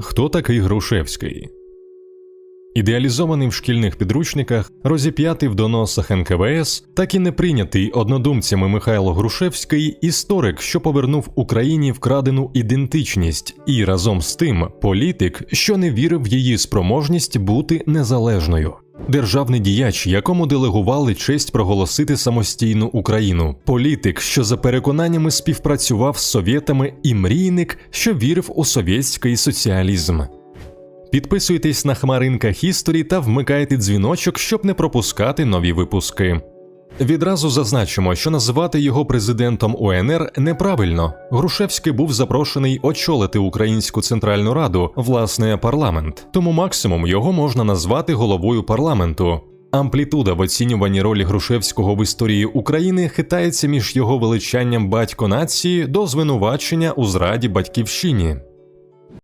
Хто такий Грушевський? Ідеалізований в шкільних підручниках, розіп'ятий в доносах НКВС, так і не прийнятий однодумцями Михайло Грушевський, історик, що повернув Україні вкрадену ідентичність, і разом з тим політик, що не вірив в її спроможність бути незалежною. Державний діяч, якому делегували честь проголосити самостійну Україну, політик, що за переконаннями співпрацював з совєтами, і мрійник, що вірив у совєтський соціалізм. Підписуйтесь на Хмаринка Хісторі та вмикайте дзвіночок, щоб не пропускати нові випуски. Відразу зазначимо, що називати його президентом УНР неправильно. Грушевський був запрошений очолити Українську Центральну Раду, власне, парламент, тому максимум його можна назвати головою парламенту. Амплітуда в оцінюванні ролі Грушевського в історії України хитається між його величанням батько нації до звинувачення у зраді батьківщині.